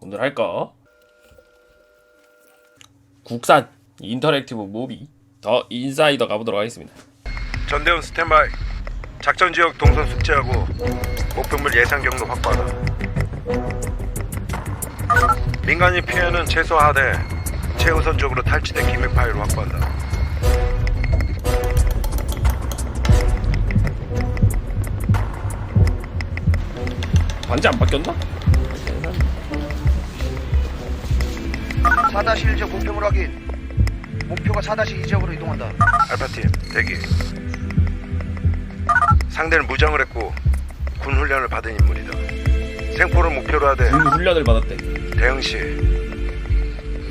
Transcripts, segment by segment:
오늘 할거 국산 인터랙티브 무비 더 인사이더 가보도록 하겠습니다. 전대원 스탠바이. 작전 지역 동선 숙지하고 목표물 예상 경로 확보하다 민간인 피해는 최소화하되 최우선적으로 탈취된 기밀 파일을 확보한다 반지 안 바뀌었나? 4-1지역 목표물 확인. 목표가 4-2지역으로 이동한다. 알파팀 대기 상대는 무장을 했고 군 훈련을 받은 인물이다 생포를 목표로 하되 군 훈련을 받았대. 대응 시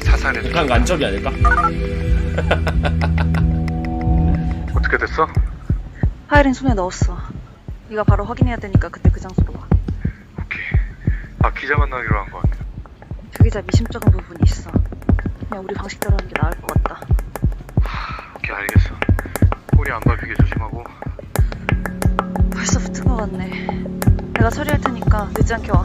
사살해 북한 간첩이 아닐까? 어떻게 됐어? 파일은 손에 넣었어. 네가 바로 확인해야 되니까 그때 그 장소로 와. 아 기자 만나기로 한 것 같아 그 기자 미심쩍은 부분이 있어. 그냥 우리 방식대로 하는 게 나을 것 같다. 오케이 알겠어 꼬리 안 밟히게 조심하고 벌써 붙은 것 같네. 내가 처리할 테니까 늦지 않게 와.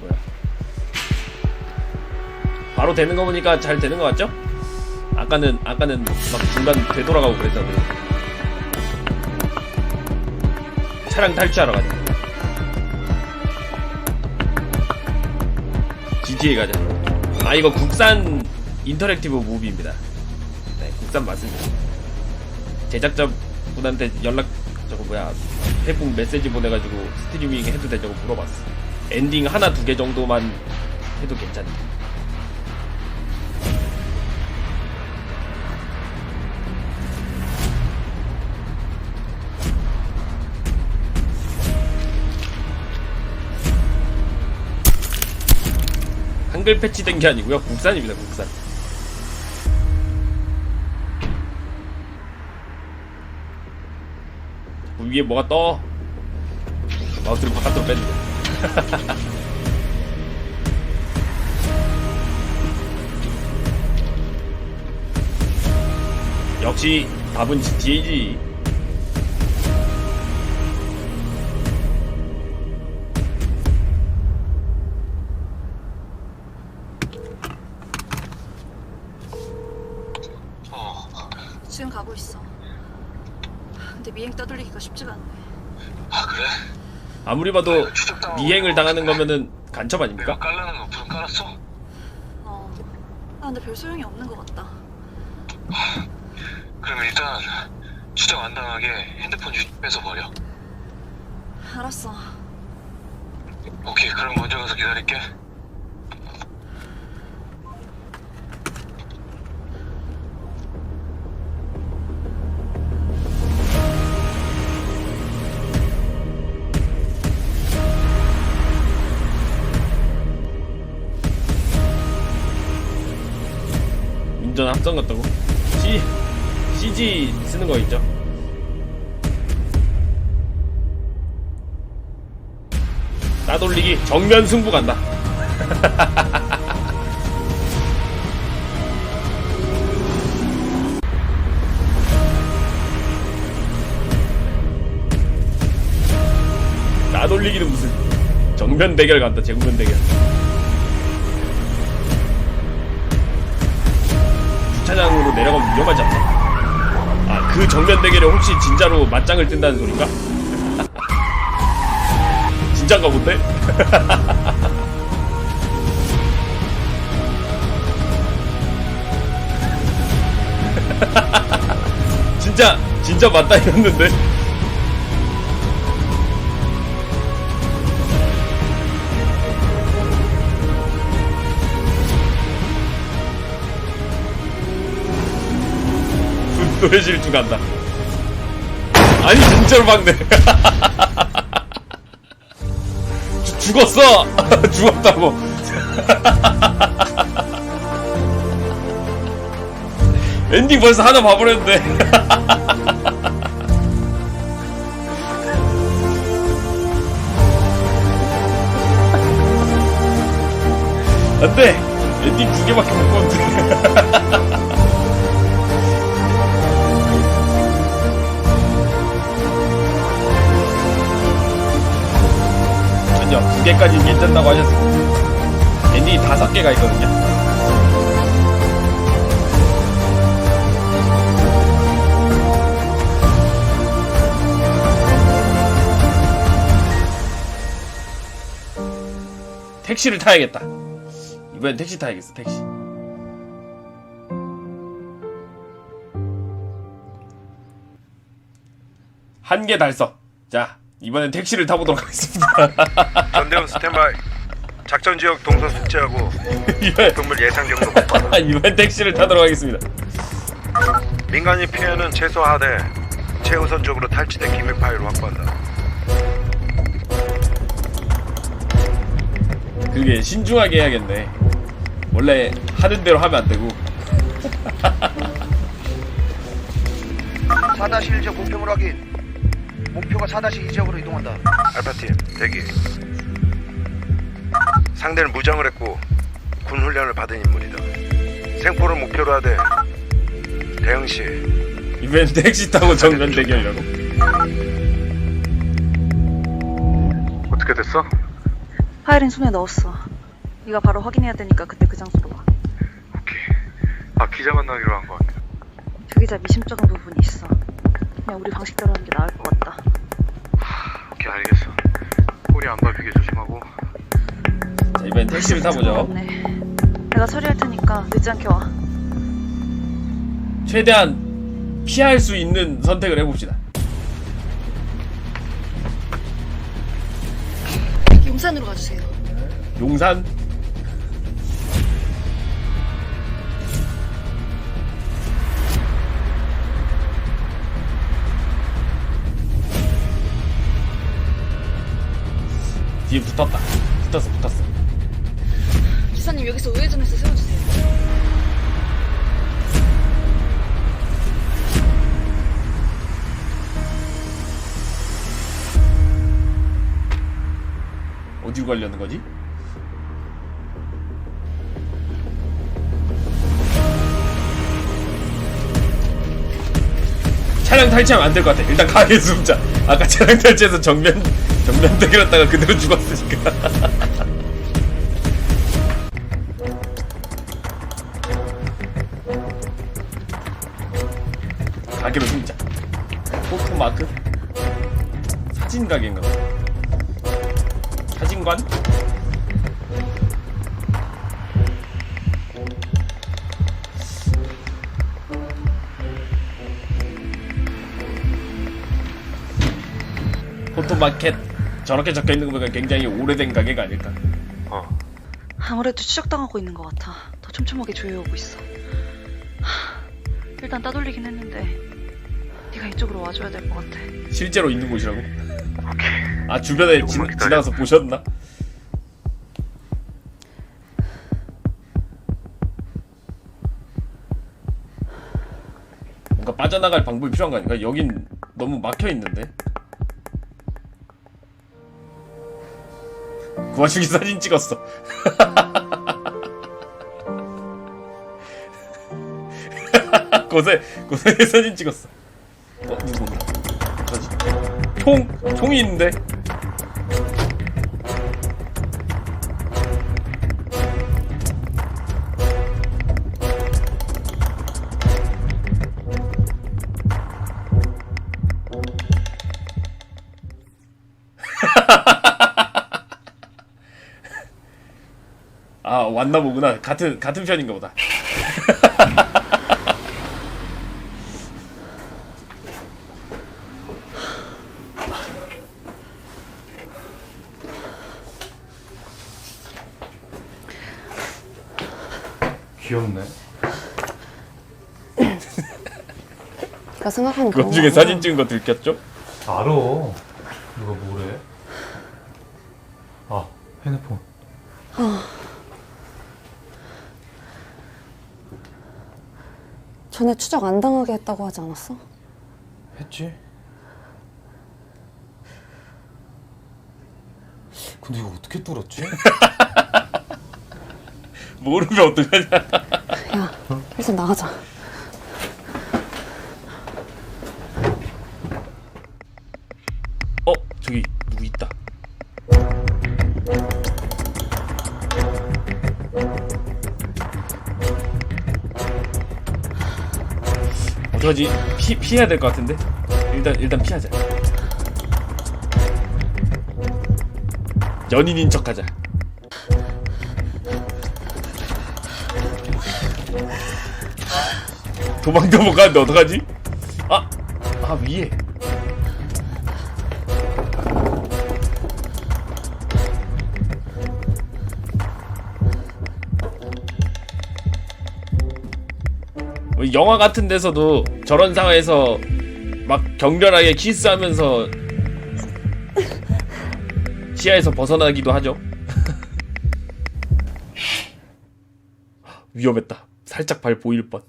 뭐야? 바로 되는 거 보니까 잘 되는 거 같죠? 아까는 아까는 막 중간 되돌아가고 그랬잖아요. 차량 탈취하러 가자. GTA 가자. 아 이거 국산 인터랙티브 무비입니다. 네, 국산 맞습니다. 제작자분한테 연락 저거 뭐야 페북 메시지 보내가지고 스트리밍 해도 되냐고 물어봤어. 엔딩 하나 두 개 정도만 해도 괜찮아. 한글 패치된 게 아니고요. 국산입니다. 국산. 위에 뭐가 떠. 마우스를 바깥으로 뺐는데. 역시 답은 GTA지. 미행 떠돌리기가 쉽지가 않네. 아무리 봐도 미행을 당하는 거면은 간첩 아닙니까? 깔라는 어플은 깔았어? 어. 아 근데 별 소용이 없는 것 같다. 그러면 일단 추적 안 당하게 핸드폰 유 뺏어 버려. 알았어. 오케이, 그럼 먼저 가서 기다릴게. 합성 같다고? C CG 쓰는 거 있죠? 따돌리기 정면 승부 간다. 따돌리기는 무슨 정면 대결 간다. 정면 대결. 주차장으로 내려가면 위험하지 않나? 아, 그 정면 대결에 혹시 진짜로 맞짱을 뜬다는 소린가? 진짠가 본데? 진짜, 진짜 맞다 이랬는데? 분노의 질주 간다. 아니, 진짜로. 죽- 죽었어! 죽었다고. 엔딩 벌써 하나 봐버렸는데. 안돼 엔딩 두 개밖에 못 봤는데 개까지 괜찮다고 하셨어요. 엔딩이 다섯 개가 있거든요. 택시를 타야겠다. 이번엔 택시 타야겠어 택시. 한 개 달성. 자 이번엔 택시를 타보도록 하겠습니다 전대원 스탠바이. 작전 지역 동선 숙제하고 이번, 목표물 예상 경로 못 받아. 이번 택시를 타도록 하겠습니다 민간인 피해는 최소화돼 최우선적으로 탈취된 기밀 파일을 확보한다. 그게 신중하게 해야겠네 원래 하는 대로 하면 안 되고 4-1지역 목표물 확인. 목표가 4-2 지역으로 이동한다. 알파팀 대기. 상대는 무장을 했고 군 훈련을 받은 인물이다. 생포를 목표로 하되 대응 시 이번엔 택시 타고 정면 대결이라고 어떻게 됐어? 파일은 손에 넣었어. 네가 바로 확인해야 되니까 그때 그 장소로 와. 오케이. 아 기자 만나기로 한 거 같아. 주 기자 미심쩍은 부분이 있어. 그냥 우리 방식대로 하는 게 나을 것 같다. 오케이 알겠어. 꼬리 안 밟히게 조심하고. 자 이번엔 택시를 타보죠. 내가 처리할 테니까 늦지 않게 와. 최대한 피할 수 있는 선택을 해봅시다 용산으로 가주세요. 용산 뒤에 붙었다 붙었어 붙었어 기사님 여기서 우회전해서 세워주세요. 어디로 가려는 거지? 차량 탈취하면 안 될 것 같아. 일단 가게 숨자. 아까 차량 탈취해서 정면 정면 대결했다가 그대로 죽었으니까. 가게로 숨자. 포토마크? 사진 가게인가 포토마켓 저렇게 적혀 있는 거 보니까 굉장히 오래된 가게가 아닐까. 어. 아무래도 추적당하고 있는 것 같아. 더 촘촘하게 조여오고 있어. 하, 일단 따돌리긴 했는데 네가 이쪽으로 와줘야 될 것 같아. 실제로 있는 곳이라고? 오케이. 아 주변에 지, 조금만 기다려. 지나가서 보셨나? 뭔가 빠져나갈 방법이 필요한 거 아닌가? 여긴 너무 막혀 있는데. 그 와중에 사진 찍었어. 고세 고세 사진 찍었어. 어 누구? 총 총이 있는데. 왔나 보구나 같은 같은 편인가 보다. 귀엽네. 네가 생각하는 그 중에. 사진 찍은 거 들켰죠? 알아. 누가 뭐래? 아, 핸드폰. 전에 추적 안 당하게 했다고 하지 않았어? 했지? 근데 이거 어떻게 뚫었지? 모르면 어떡하냐 야, 일단 나가자. 어 저기 어떡하지 피, 피해야 될 것 같은데? 일단 일단 피하자. 연인인 척 하자. 도망도 못 가는데 어떡하지? 아, 아 위에. 뭐 영화 같은 데서도 저런 상황에서 막 격렬하게 키스하면서 시야에서 벗어나기도 하죠. 위험했다. 살짝 발 보일 뻔.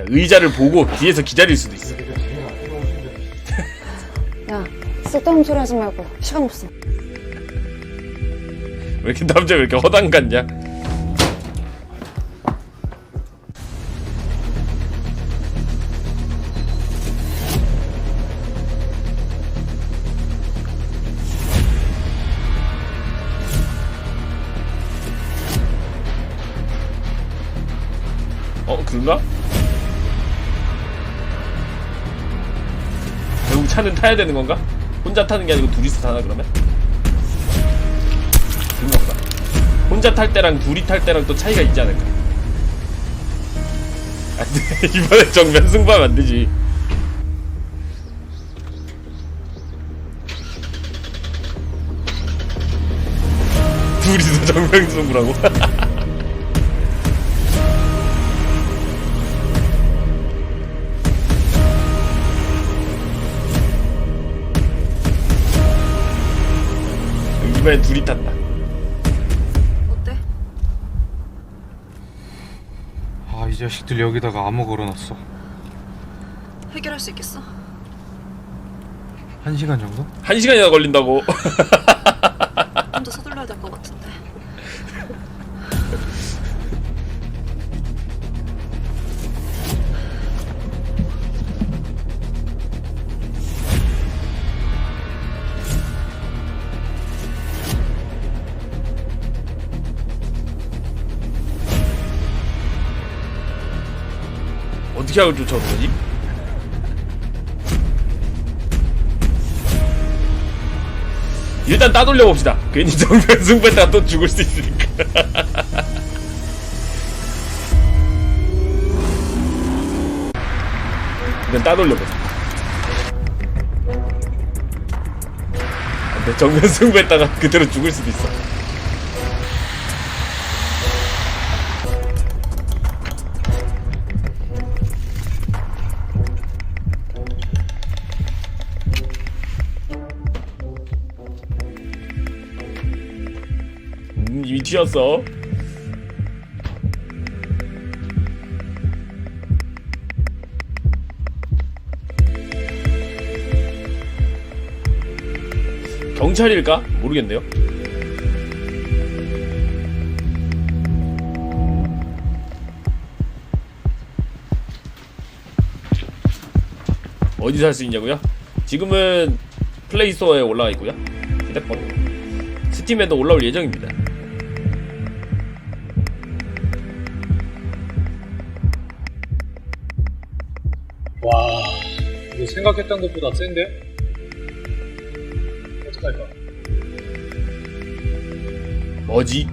그냥 의자를 보고 뒤에서 기다릴 수도 있어. 야, 쓸데없는 소리 하지 말고 시간 없어. 왜 이렇게 남자 왜 이렇게 허당 같냐? 어 그런가? 차는 타야 되는 건가? 혼자 타는 게 아니고 둘이서 타나 그러면? 그런가 보다. 혼자 탈 때랑 둘이 탈 때랑 또 차이가 있지 않을까? 안 돼. 이번에 정면 승부하면 안 되지. 둘이서 정면 승부라고? 이번엔 둘이 탔다. 어때? 아, 이 자식들 여기다가 암호 걸어놨어. 해결할 수 있겠어? 한 시간 정도? 한 시간이나 걸린다고. 어떻게 하고 쫓아오는 거지? 일단 따돌려 봅시다. 괜히 정면 승부했다가 또 죽을 수 있으니까. 일단 따돌려 보자. 근데 정면 승부했다가 그대로 죽을 수도 있어. 튀었어. 경찰일까? 모르겠네요. 어디서 할 수 있냐고요? 지금은 플레이스토어에 올라가 있고요. 휴대폰. 스팀에도 올라올 예정입니다. 와, 이거 생각했던 것보다 센데? 어떡할까? 뭐지?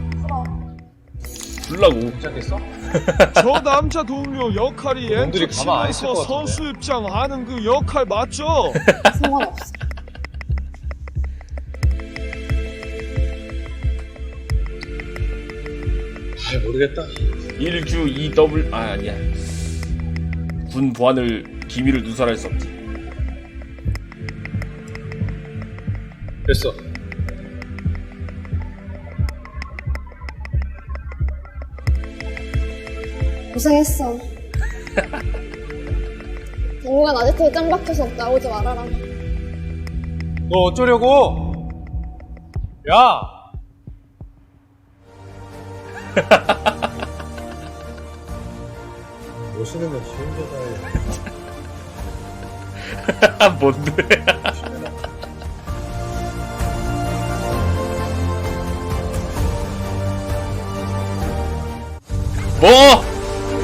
풀라고. 괜찮겠어? 저 남자 동료 역할이 놈들이 엔터 가만 안 있을 치면서 것 같은데. 선수 입장 하는 그 역할 맞죠? 상관없어. 잘 모르겠다. 1Q 2W 아 아니야. 군 보안을 기밀을 누설할 수 없지. 됐어. 고생했어. 동호가 아직도 짱 박혀서 나오지 말아라. 너 어쩌려고? 야! 멋있는 건지 혼자 다 해. 뭔데? 뭐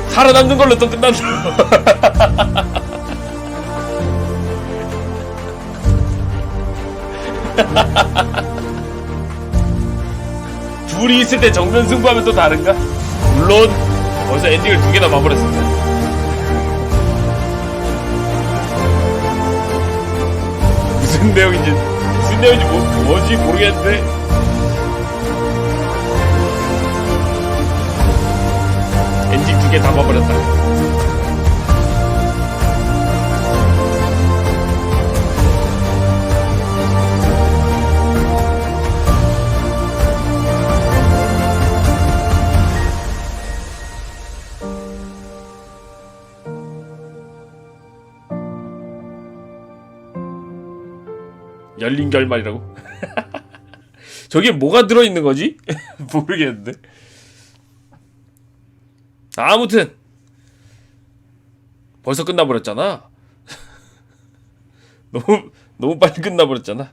살아남는 걸로 또 끝난다. 둘이 있을 때 정면 승부하면 또 다른가? 물론 벌써 엔딩을 두 개나 마무리했습니다. 무슨 내용인지 무슨 내용인지 뭐, 뭐지 모르겠는데. 엔딩 두개다 봐버렸다 열린 결말이라고? 저게 뭐가 들어있는 거지? 모르겠는데 아무튼 벌써 끝나버렸잖아 너무 너무 빨리 끝나버렸잖아